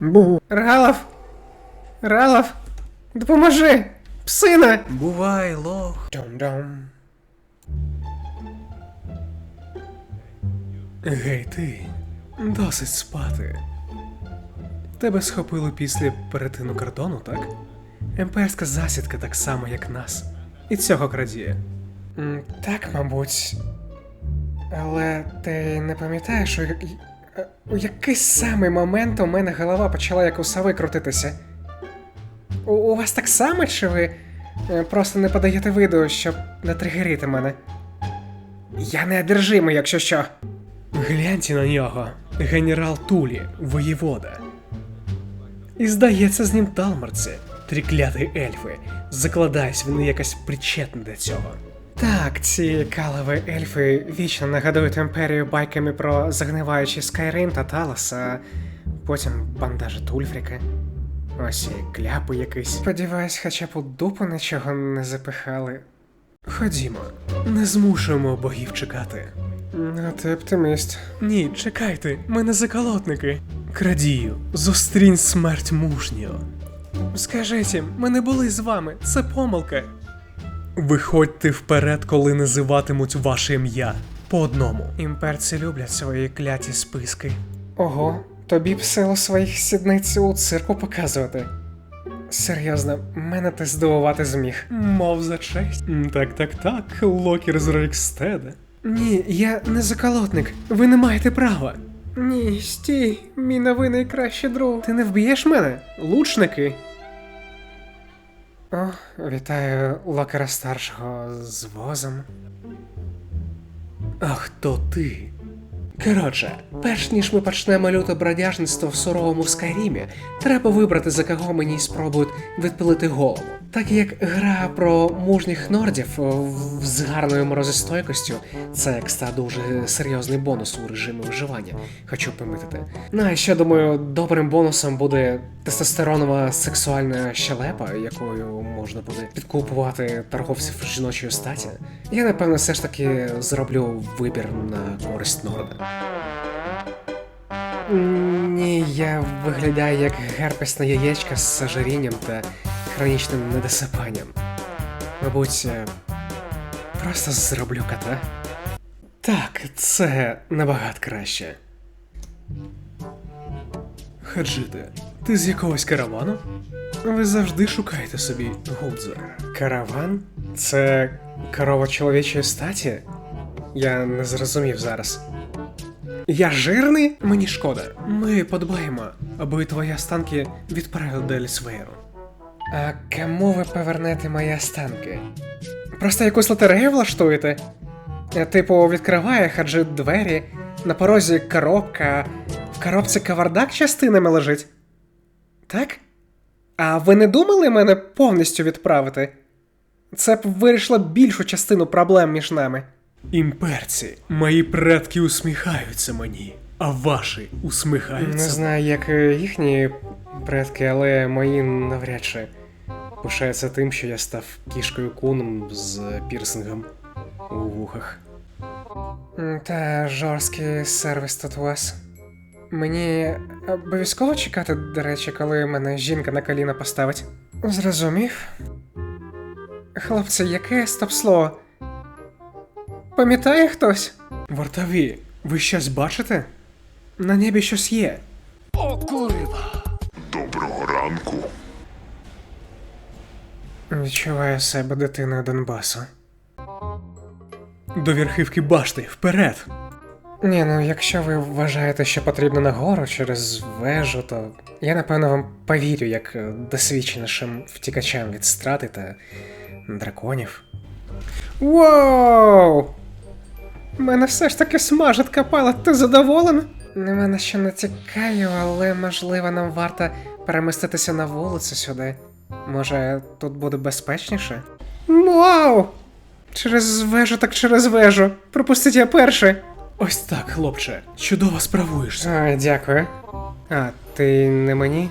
Бу. Ралов! Ралов! Допоможи! Псина! Бувай, лох. Дом-дом. Гей ти, досить спати. Тебе схопили після перетину кордону, так? Емперська засідка так само, як нас. І цього крадіє. Так, мабуть. Але ти не пам'ятаєш, як... у який саме момент у мене голова почала як у сови крутитися? У, у вас так само, чи ви е, просто не подаєте виду, щоб не тригерити мене? Я не одержимий, якщо що. Гляньте на нього, генерал Тулі, воєвода. І здається, з ним талмарці, трикляті ельфи. Закладаюсь, вони якось причетні до цього. Так, ці калові ельфи вічно нагадують імперію байками про загниваючий Скайрим та Талос, а потім бандажі Тульфріка. Ось і кляпи якийсь. Сподіваюсь, хоча б у дупу нічого не запихали. Ходімо, не змушуємо богів чекати. А ти оптиміст. Ні, чекайте, ми не заколотники. Крадію, зустрінь смерть мужню. Скажіть ми не були з вами, це помилка. Виходьте вперед, коли називатимуть ваше ім'я. По одному. Імперці люблять свої кляті списки. Ого, тобі б силу своїх сідниць у цирку показувати. Серйозно, мене ти здивувати зміг. Мов за честь. Так, так, так, локер з Рейкстеда. Ні, я не заколотник. Ви не маєте права. Ні, стій, мій новий найкращий друг. Ти не вб'єш мене? Лучники. О, вітаю локера старшого з возом. А хто ти? Коротше, перш ніж ми почнемо люте бродяжництво в суровому Скайрімі, треба вибрати за кого мені спробують відпилити голову. Так як гра про мужніх нордів з гарною морозостойкостю, це екстра дуже серйозний бонус у режимі виживання, хочу помітити. Ну а ще думаю, добрим бонусом буде тестостеронова сексуальна щелепа, якою можна буде підкупувати торговців жіночої статі. Я напевно все ж таки зроблю вибір на користь Норда. Ні, я виглядаю як герпесна яєчка з ожирінням та хронічним недосипанням. Мабуть, е, просто зроблю кота. Так, це набагато краще. Хаджите, ти з якогось каравану? Ви завжди шукаєте собі гудза. Караван? Це корова чоловічої статі? Я не зрозумів зараз. Я жирний? Мені шкода. Ми подбаємо, аби твої останки відправили до Елісвейру. А кому ви повернете мої останки? Просто якусь лотерею влаштуєте? Е, Типу, відкриває хаджи двері, на порозі коробка, в коробці кавардак частинами лежить. Так? А ви не думали мене повністю відправити? Це б вирішило більшу частину проблем між нами. Імперці, мої предки усміхаються мені, а ваші усміхаються. Не знаю, як е, їхні предки, але мої навряд чи пишаються тим, що я став кішкою куном з пірсингом у вухах. Та жорсткий сервіс тут у вас. Мені обов'язково чекати, до речі, коли мене жінка на коліна поставить. Зрозумів. Хлопці, яке стоп-слово? Пам'ятає хтось? Вартові, ви щось бачите? На небі щось є. Доброго ранку. Відчуваю себе дитиною Донбасу. До верхівки башти, вперед! Ні, ну якщо ви вважаєте, що потрібно нагору через вежу, то я напевно вам повірю як е, досвідченішим втікачам від страти та драконів. Воу! Мене все ж таки смажить капала, ти задоволена? На мене ще не тікаю, але можливо нам варто переміститися на вулицю сюди. Може, тут буде безпечніше? Вау! Через вежу, так через вежу. Пропустіть я перший. Ось так, хлопче. Чудово справуєшся. А, дякую. А, ти не мені?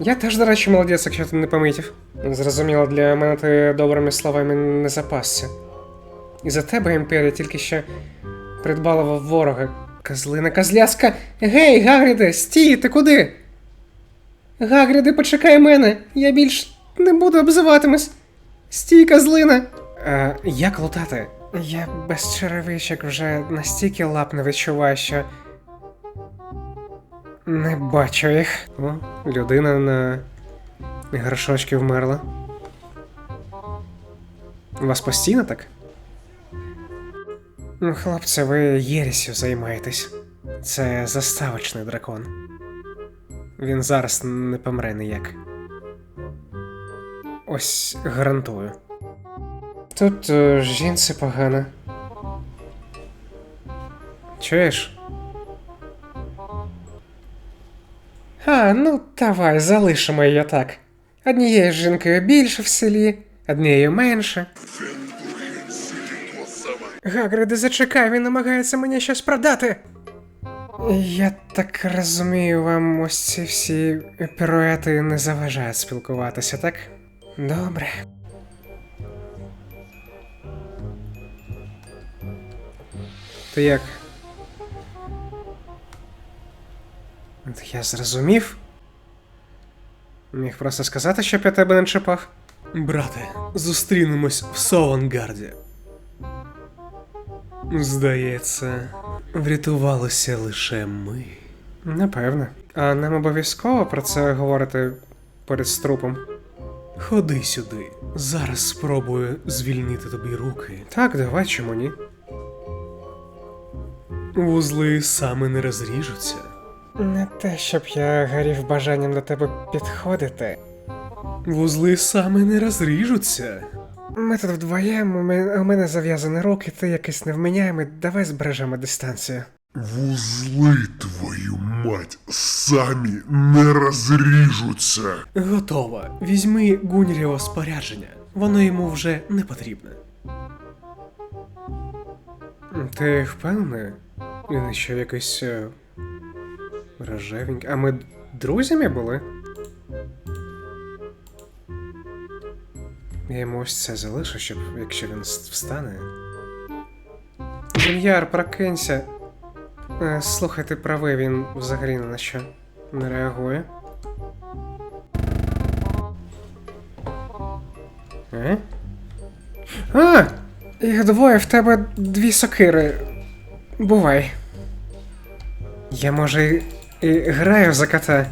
Я теж, до речі, молодець, якщо ти не помітив. Зрозуміло, для мене ти добрими словами не запасся. І за тебе імперія тільки що придбала ворога Козлина козляска. Гей, Гагріде, стій, ти куди? Гагріде, почекай мене. Я більш не буду обзиватимось. Стій, козлина. Е, як лутати? Я без черевичок вже настільки лап не відчуваю, що. Не бачу їх. О, людина на горшочки вмерла. У вас постійно так? Ну, хлопці, ви єрісю займаєтесь. Це заставочний дракон. Він зараз не помре ніяк. Ось гарантую. Тут е, жінці погано. Чуєш? А, ну давай, залишимо її так. Однією жінкою більше в селі, однією менше. Гагриде, зачекай, він намагається мені щось продати. Я так розумію, вам ось ці всі піруети не заважають спілкуватися, так? Добре. Ти як? Я зрозумів. Міг просто сказати, щоб я тебе не чіпав. Брате, зустрінемось в Солангарді. Здається, врятувалися лише ми. Напевно. А нам обов'язково про це говорити перед з трупом. Ходи сюди. Зараз спробую звільнити тобі руки. Так, давай чому ні. Вузли саме не розріжуться. Не те, щоб я горів бажанням до тебе підходити. Вузли саме не розріжуться. Ми тут вдвоєм, у мене, у мене зав'язані руки, ти якийсь невміняємий, давай збережемо дистанцію. Вузли, твою мать, самі не розріжуться. Готово. Візьми Гунірєво спорядження. Воно йому вже не потрібне. Ти впевнений? Він ще якийсь. е, рожевенький. А ми друзями були? Я йому ось це залишу, щоб якщо він встане. Гільяр, прокинься. Е, Слухай, ти правий, він взагалі на що не реагує. Е? А! Їх двоє, в тебе дві сокири. Бувай. Я може і, і граю за кота.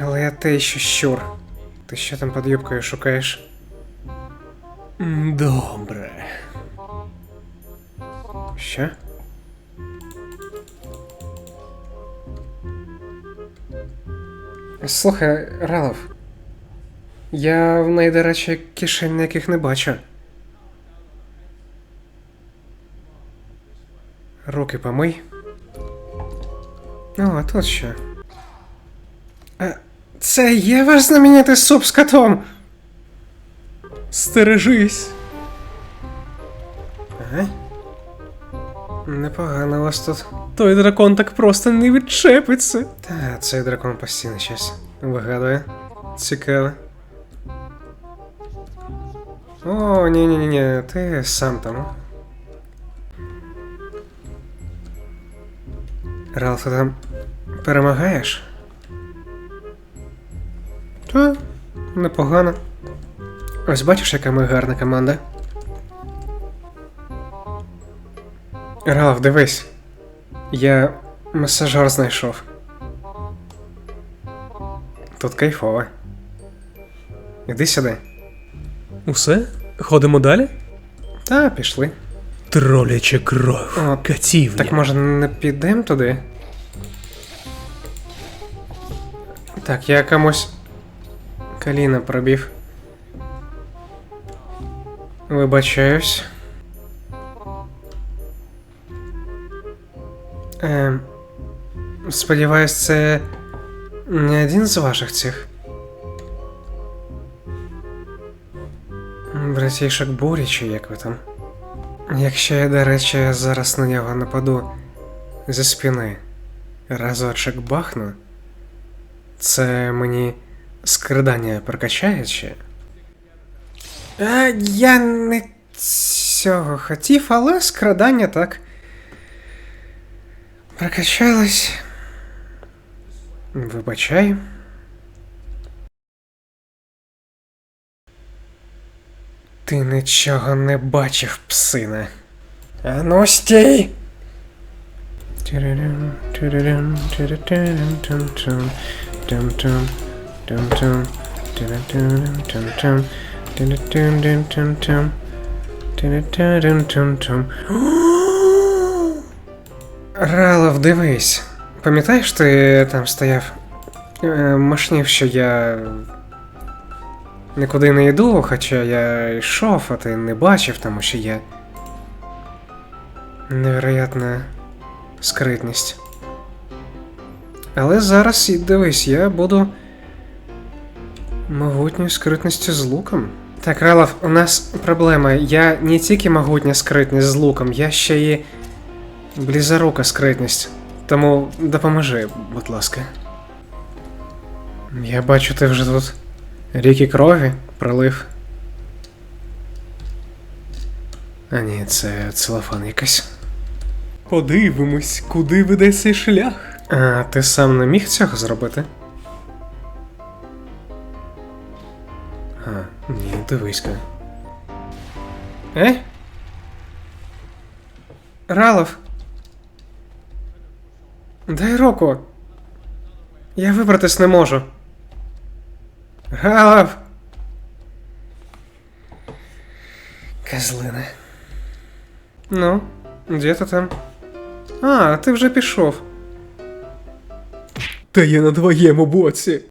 Але я те ще щур. Ти що там під юбкою шукаєш? Добре. Що? Слухай, Ралов. Я в неї, до речі, кишень ніяких не бачу. Руки помий. О, а тут що? А, це є ваш знаменитий суп з котом. Стережись. Ага. Непогано у вас тут. Той дракон так просто не відчепиться. Та, цей дракон постійно щось вигадує. Цікаво. О, ні-ні-ні, ти сам там. Ралф, ти там перемагаєш? Та, непогано. Ось бачиш, яка ми гарна команда. Ралф, дивись. Я масажер знайшов. Тут кайфово. Іди сюди. Усе? Ходимо далі? Та, пішли. Троляча кров. О, Катівня. Так може не підемо туди? Так, я комусь коліна пробив. Вибачаюсь. Ем, сподіваюсь, це не один з ваших цих. Братішок бурі, чи як ви там? Якщо я, до речі, зараз на нього нападу зі спини, разочок бахну, це мені скрадання прокачає чи? А, я не цього хотів, але скрадання так. Прокачалось. Вибачай. Ти нічого не бачив, псине. А ну стій! Тиририм, тиририм, тиритирим, тум-тум, тум-тум, тум-тум, тиритирим, Ралов, дивись. Пам'ятаєш, ти там стояв? Е, Машнів, що я нікуди не йду, хоча я йшов, а ти не бачив, тому що я. Невероятна скритність. Але зараз дивись, я буду могутньою скритністю з луком. Так, Ралов, у нас проблема. Я не тільки могутня скритність з луком, я ще і близорука скритність. Тому допоможи, будь ласка. Я бачу, ти вже тут ріки крові пролив. А ні, це целофан якийсь. Подивимось, куди веде цей шлях. А ти сам не міг цього зробити? А, ні, дивись-ка. Е? Ралов. Дай руку. Я вибратись не можу. Ралов. Козлина. Ну, де ти там? А, ти вже пішов. Та я на твоєму боці.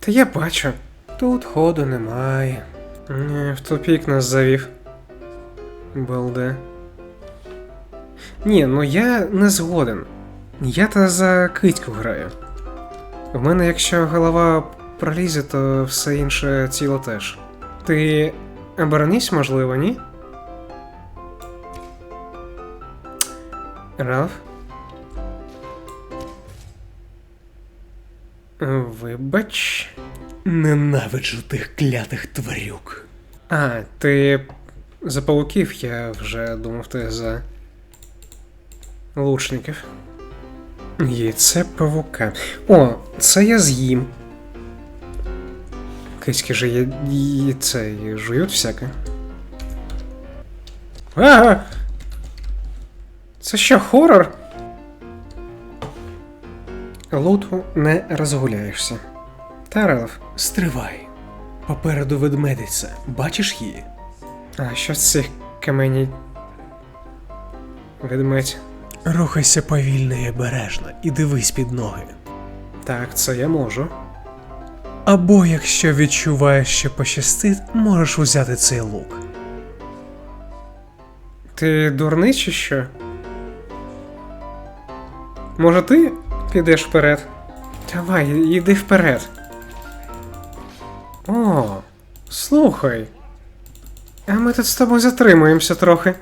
Та я бачу. Тут ходу немає. Ні, в тупік нас завів. Балде. Ні, ну я не згоден. Я та за китьку граю. У мене, якщо голова пролізе, то все інше тіло теж. Ти оборонись, можливо, ні? Ралф? Вибач. Ненавиджу тих клятих тварюк. А, ти за пауків, я вже думав, ти за лучників. Яйце павука. О, це я з'їм. Киськи же яйце і жують всяке. А! Це що, хорор? Луту не розгуляєшся. Тарелов, Стривай. Попереду ведмедиця. Бачиш її? А що з цих камені? Ведмедь. Рухайся повільно і обережно і дивись під ноги. Так, це я можу. Або якщо відчуваєш, що пощастить, можеш узяти цей лук. Ти дурний чи що? Може ти підеш вперед? Давай, іди вперед. О, слухай. А ми тут з тобою затримуємося трохи.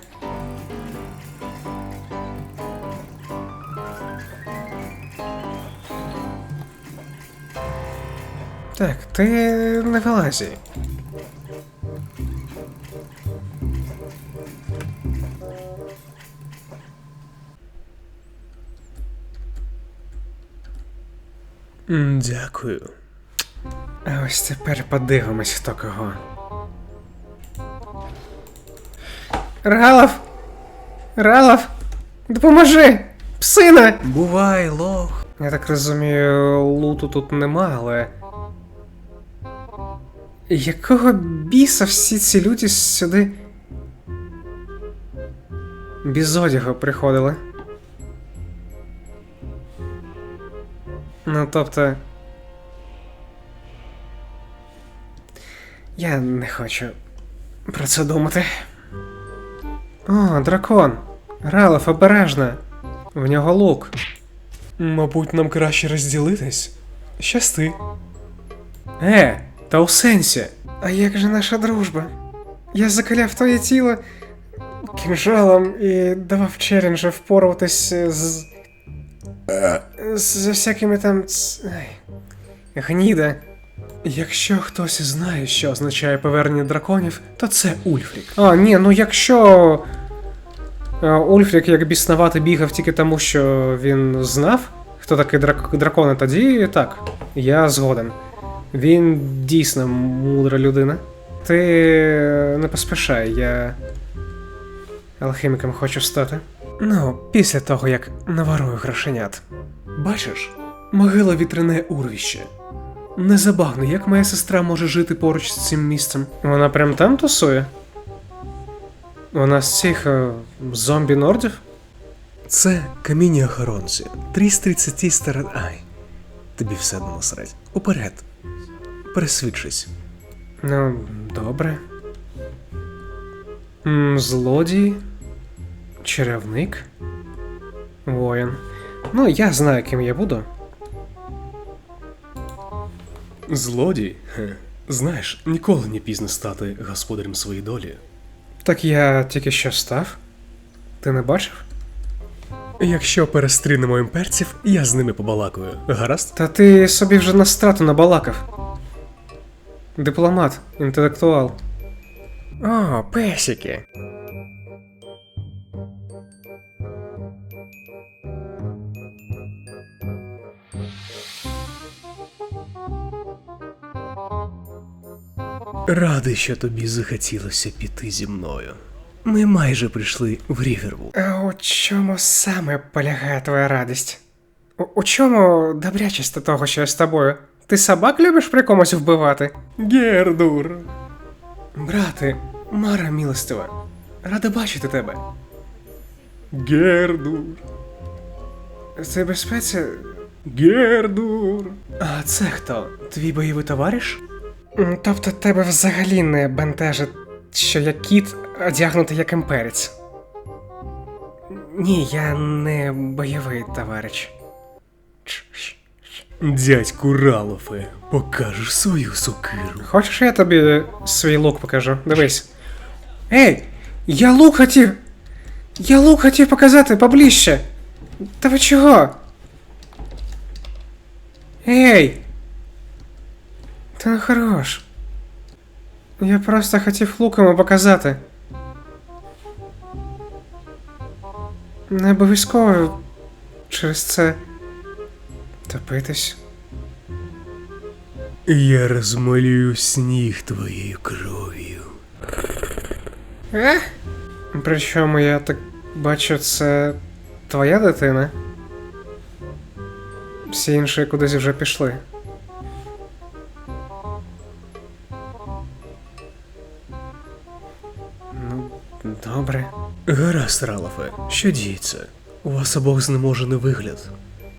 Так, ти не вилазі. Дякую. А ось тепер подивимось, хто кого. Ралов! Ралов! Допоможи! Псина! Бувай, лох. Я так розумію, луту тут нема, але. Якого біса всі ці люди сюди. Без одягу приходили? Ну, тобто. Я не хочу про це думати. О, дракон! Ралов, обережно! В нього лук. Мабуть, нам краще розділитись. Щасти. Е, та у сенсі. А як же наша дружба? Я закаляв твоє тіло кінжалом і давав челенджі впоратись з. з всякими там. ц- гніда. Якщо хтось знає, що означає повернення драконів, то це Ульфрік. А, ні, ну якщо Е, Ульфрік як біснувати бігав тільки тому, що він знав, хто такий драк- дракон, тоді так, я згоден. Він дійсно мудра людина. Ти не поспішай, я алхіміком хочу стати. Ну, після того, як наварую грошенят. Бачиш, могила вітряне урвище. Незабагно, як моя сестра може жити поруч з цим місцем. Вона прям там тусує? Вона з цих е, зомбі-нордів? Це каміння охоронці. 330 старт ай. Тобі все одно насрать. Уперед. Пересвідчись. Ну, добре. М, Злодій. Чарівник. Воїн. Ну, я знаю, ким я буду. Злодій? Хе. Знаєш, ніколи не пізно стати господарем своєї долі. Так я тільки що став. Ти не бачив? Якщо перестрінемо імперців, я з ними побалакаю. Гаразд? Та ти собі вже на страту набалакав. Дипломат, інтелектуал. О, песики. Радий, що тобі захотілося піти зі мною. Ми майже прийшли в Рівервуд. А у чому саме полягає твоя радість? У, у чому добрячість до того, що я з тобою? Ти собак любиш при комусь вбивати? Гердур. Брате, Мара милостива, рада бачити тебе. Гердур. В безпеці? Гердур. А це хто? Твій бойовий товариш? Тобто тебе взагалі не бентежить, що я кіт одягнутий як імперець. Ні, я не бойовий товариш. Дядьку Ралофе, покажеш свою сокиру. Хочеш, я тобі свій лук покажу? Дивись. Ей! Я лук хотів. Я лук хотів показати поближче. Та ви чого? Ей! Та хорош. Я просто хотів лук йому показати. Не обов'язково через це топитись. Я розмалюю сніг твоєю кров'ю. Е? Причому я так бачу, це твоя дитина. Всі інші кудись вже пішли. Добре. Гаразд, Ралофе, що діється? У вас обох знеможений вигляд.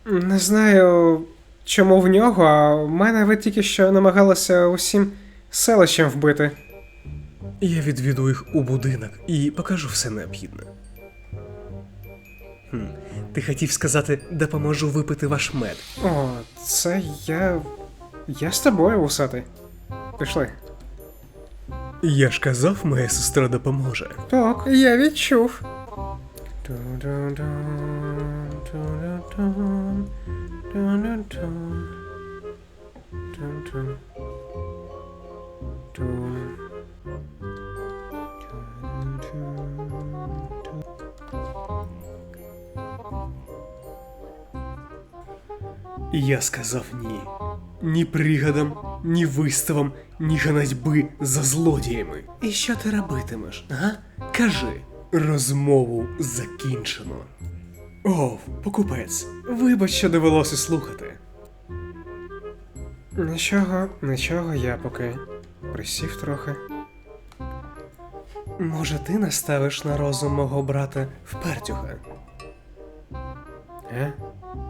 Не знаю, чому в нього, а в мене ви тільки що намагалися усім селищем вбити. Я відведу їх у будинок і покажу все необхідне. Хм. Ти хотів сказати, допоможу випити ваш мед. О, це я. Я з тобою, усатий. Пішли. Я ж казав, моя сестра допоможе. Так, я відчув. Я сказав ні. Ні пригадам, ні виставам, ні ганатьби за злодіями. І що ти робитимеш, га? Кажи. Розмову закінчено. О, покупець, вибач, що довелося слухати. Нічого, нічого, я поки присів трохи. Може, ти наставиш на розум мого брата впертюха? Е?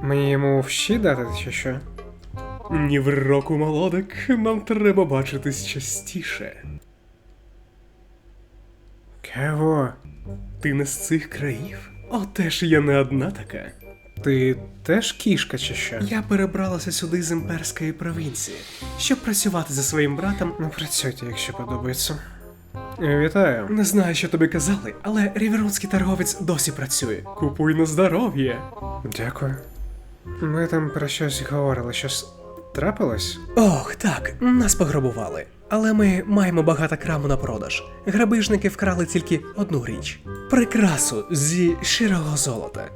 Мені йому вщі дати чи що? Ні в року, молодик, нам треба бачитись частіше. Кого? Ти не з цих країв? Отеж я не одна така. Ти теж кішка чи що? Я перебралася сюди з імперської провінції, щоб працювати за своїм братом. Ну, працюйте, якщо подобається. Вітаю. Не знаю, що тобі казали, але ріверонський торговець досі працює. Купуй на здоров'я. Дякую. Ми там про щось говорили, щось трапилось? Ох, так, нас пограбували. Але ми маємо багато краму на продаж. Грабіжники вкрали тільки одну річ: прикрасу зі щирого золота.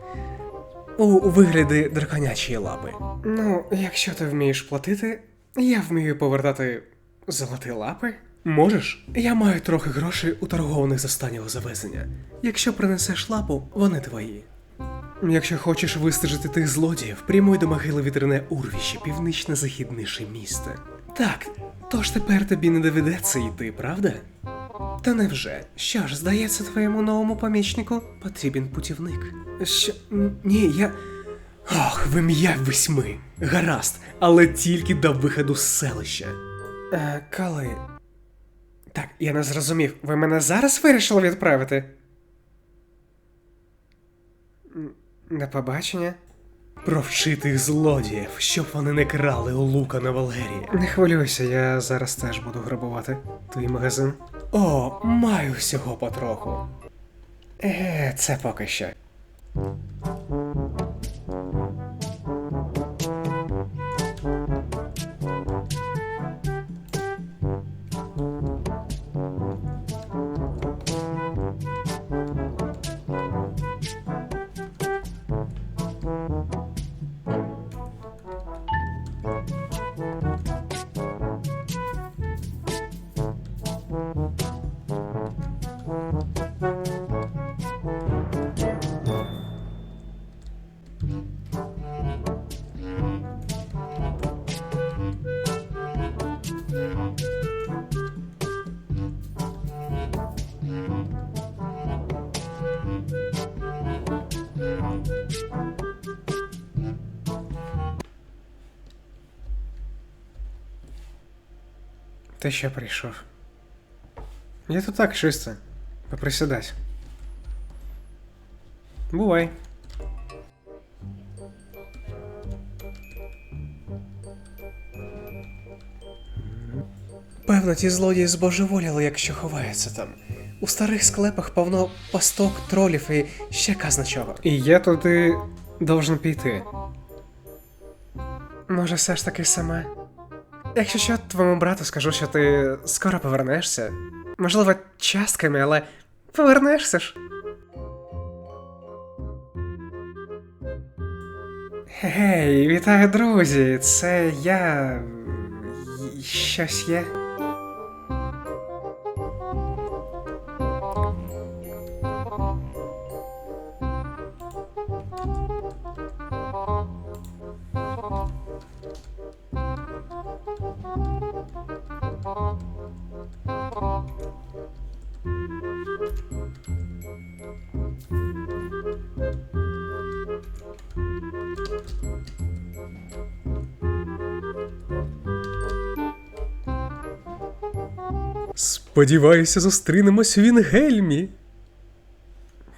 У вигляді драконячої лапи. Ну, якщо ти вмієш платити, я вмію повертати золоті лапи. Можеш? Я маю трохи грошей у торговних з останнього завезення. Якщо принесеш лапу, вони твої. Якщо хочеш вистежити тих злодіїв, прямуй до могили вітряне урвище, північно-західніше місто. Так, тож тепер тобі не доведеться йти, правда? Та невже? Що ж, здається, твоєму новому помічнику потрібен путівник. Що? Ні, я. Ох, в ім'я восьми. Гаразд, але тільки до виходу з селища. Е, коли? Так, я не зрозумів. Ви мене зараз вирішили відправити? На побачення? Про вчитих злодіїв, щоб вони не крали у лука на Валерія. Не хвилюйся, я зараз теж буду грабувати твій магазин. О, маю всього потроху. Е, це поки що. Ти ще прийшов. Я тут так чисто. Поприсідать. Бувай. Певно, ті злодії збожеволіли, якщо ховаються там. У старих склепах повно пасток, тролів і ще казна чого. І я туди должен піти. Може, все ж таки саме. Якщо що, твоєму брату скажу, що ти скоро повернешся. Можливо, частками, але повернешся ж. Гей, вітаю, друзі! Це я. Щось є. Сподіваюся, зустрінемось в Вінгельмі.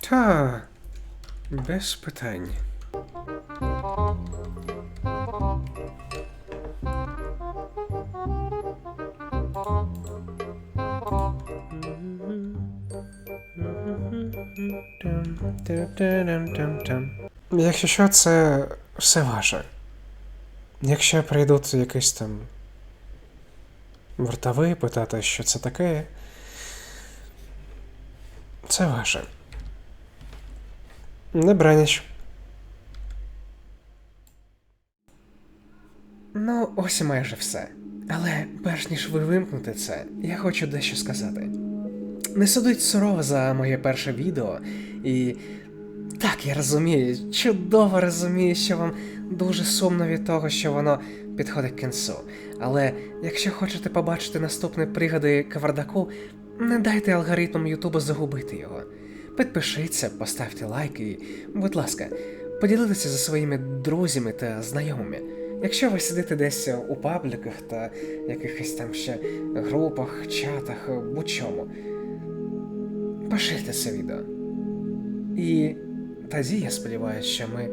Та. Без питань. Якщо що, це все ваше. Якщо прийдуть якісь там вартові питати, що це таке, це ваше. Не. Ну, ось і майже все. Але перш ніж ви вимкнете це, я хочу дещо сказати. Не судить сурово за моє перше відео, і так, я розумію, чудово розумію, що вам дуже сумно від того, що воно підходить к кінцю. Але якщо хочете побачити наступні пригоди Кавардаку, не дайте алгоритмам Ютуба загубити його. Підпишіться, поставте лайк і, будь ласка, поділитися зі своїми друзями та знайомими. Якщо ви сидите десь у пабліках та якихось там ще групах, чатах, будь-чому, поширте це відео. І тоді я сподіваюся, що ми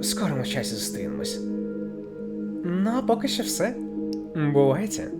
в скорому часі зустрінемось. Ну, а поки що все. Бувайте.